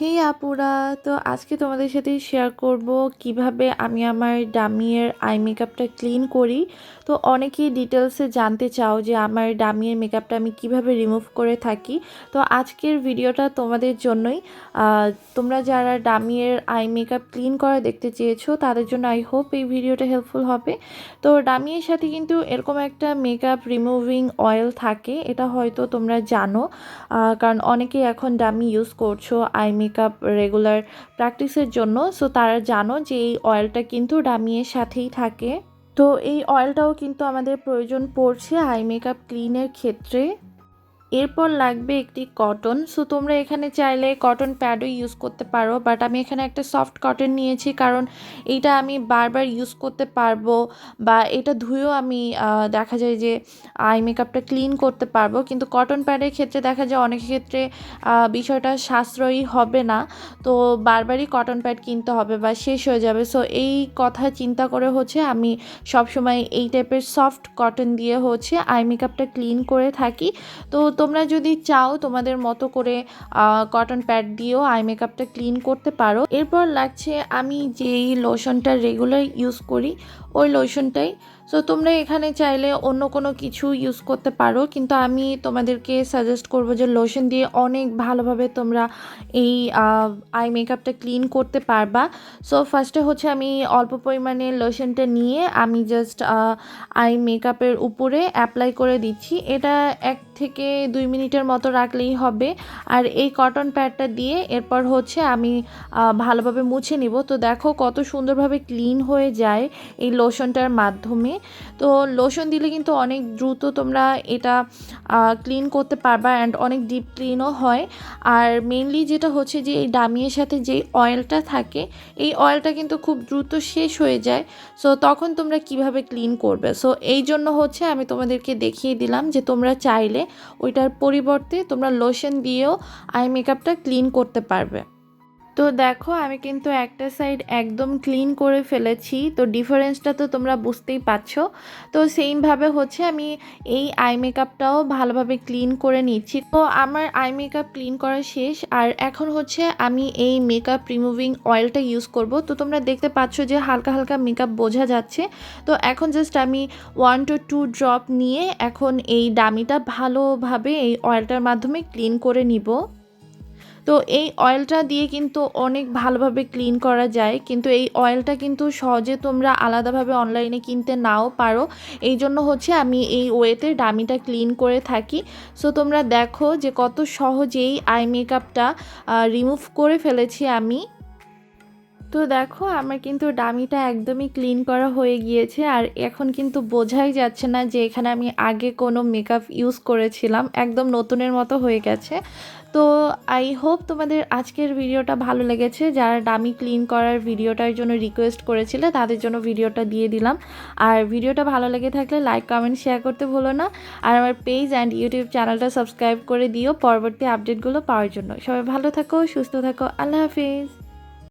হে আপুরা, তো আজকে তোমাদের সাথে শেয়ার করব কীভাবে আমি আমার ডামিয়ের আই মেকআপটা ক্লিন করি। তো অনেকেই ডিটেলসে জানতে চাও যে আমার ডামিয়ের মেকআপটা আমি কীভাবে রিমুভ করে থাকি। তো আজকের ভিডিওটা তোমাদের জন্যই। তোমরা যারা ডামিয়ের আই মেকআপ ক্লিন করা দেখতে চেয়েছো, তাদের জন্য আই হোপ এই ভিডিওটা হেল্পফুল হবে। তো ডামিয়ের সাথে কিন্তু এরকম একটা মেকআপ রিমুভিং অয়েল থাকে, এটা হয়তো তোমরা জানো। কারণ অনেকেই এখন ডামি ইউজ করছ আই রেগুলার প্র্যাকটিসের জন্য। সো তারা জানো যে এই অয়েলটা কিন্তু ডামিয়ের সাথেই থাকে। তো এই অয়েলটাও কিন্তু আমাদের প্রয়োজন পড়ছে আই মেকআপ ক্লিনের ক্ষেত্রে। এরপর লাগবে একটি কটন সো তোমরা এখানে চাইলে কটন প্যাডও ইউজ করতে পারো বাট আমি এখানে একটা সফট কটন নিয়েছি, কারণ এইটা আমি বারবার ইউজ করতে পারব বা এটা ধুয়েও আমি দেখা যায় যে আই মেকআপটা ক্লিন করতে পারব। কিন্তু কটন প্যাডের ক্ষেত্রে দেখা যায় অনেক ক্ষেত্রে বিষয়টা সাশ্রয়ী হবে না। তো বারবারই কটন প্যাড কিনতে হবে বা শেষ হয়ে যাবে। সো এই কথা চিন্তা করে হচ্ছে আমি সবসময় এই টাইপের সফট কটন দিয়ে হচ্ছে আই মেকআপটা ক্লিন করে থাকি। তো তোমরা যদি চাও তোমাদের মতো করে কটন প্যাড দিয়েও আই মেকআপটা ক্লিন করতে পারো। এরপর লাগছে আমি যেই লোশনটা রেগুলার ইউজ করি, ওই লোশনটাই সো তোমরা এখানে চাইলে অন্য কোনো কিছু ইউজ করতে পারো, কিন্তু আমি তোমাদেরকে সাজেস্ট করব যে লোশন দিয়ে অনেক ভালোভাবে তোমরা এই আই মেকআপটা ক্লিন করতে পারবা। সো ফার্স্টে হচ্ছে আমি অল্প পরিমাণে লোশনটা নিয়ে আমি জাস্ট আই মেকআপের উপরে অ্যাপ্লাই করে দিচ্ছি। এটা এক থেকে দুই মিনিটের মতো রাখলেই হবে। আর এই কটন প্যাডটা দিয়ে এরপর হচ্ছে আমি ভালোভাবে মুছে নিব। তো দেখো কত সুন্দরভাবে ক্লিন হয়ে যায় এই লোশনটার মাধ্যমে। তো লোশন দিলে কিন্তু অনেক দ্রুত তোমরা এটা ক্লিন করতে পারবা অ্যান্ড অনেক ডিপ ক্লিনও হয়। আর মেনলি যেটা হচ্ছে যে এই ডামিয়ের সাথে যে অয়েলটা থাকে, এই অয়েলটা কিন্তু খুব দ্রুত শেষ হয়ে যায়। সো তখন তোমরা কীভাবে ক্লিন করবে? সো এই জন্য হচ্ছে আমি তোমাদেরকে দেখিয়ে দিলাম যে তোমরা চাইলে ওইটার পরিবর্তে তোমরা লোশন দিয়েও আই মেকআপটা ক্লিন করতে পারবে। তো দেখো, আমি কিন্তু একটা সাইড একদম ক্লিন করে ফেলেছি। তো ডিফারেন্সটা তো তোমরা বুঝতেই পারছ। তো সেইমভাবে হচ্ছে আমি এই আই মেকআপটাও ভালোভাবে ক্লিন করে নিচ্ছি। তো আমার আই মেকআপ ক্লিন করা শেষ। আর এখন হচ্ছে আমি এই মেকআপ রিমুভিং অয়েলটা ইউজ করব। তো তোমরা দেখতে পাচ্ছ যে হালকা হালকা মেকআপ বোঝা যাচ্ছে। তো এখন জাস্ট আমি ওয়ান টু টু ড্রপ নিয়ে এখন এই ডামিটা ভালোভাবে এই অয়েলটার মাধ্যমে ক্লিন করে নিব। তো এই অয়েলটা দিয়ে কিন্তু অনেক ভালোভাবে ক্লিন করা যায়। কিন্তু এই অয়েলটা কিন্তু সহজে তোমরা আলাদাভাবে অনলাইনে কিনতে নাও পারো। এই জন্য হচ্ছে আমি এই ওয়েতে ডামিটা ক্লিন করে থাকি। সো তোমরা দেখো যে কত সহজেই আই মেকআপটা রিমুভ করে ফেলেছি আমি। তো দেখো, আমার কিন্তু ডামিটা একদমই ক্লিন করা হয়ে গিয়েছে আর এখন কিন্তু বোঝাই যাচ্ছে না যে এখানে আমি আগে কোনো মেকআপ ইউজ করেছিলাম, একদম নতুনের মতো হয়ে গেছে। তো আই হোপ তোমাদের আজকের ভিডিওটা ভালো লেগেছে। যারা ডামি ক্লিন করার ভিডিওটার জন্য রিকোয়েস্ট করেছিলে, তাদের জন্য ভিডিওটা দিয়ে দিলাম। আর ভিডিওটা ভালো লেগে থাকলে লাইক কমেন্ট শেয়ার করতে ভুলো না। আর আমার পেজ অ্যান্ড ইউটিউব চ্যানেলটা সাবস্ক্রাইব করে দিও পরবর্তী আপডেটগুলো পাওয়ার জন্য। সবাই ভালো থাকো, সুস্থ থাকো, আল্লাহ হাফিজ।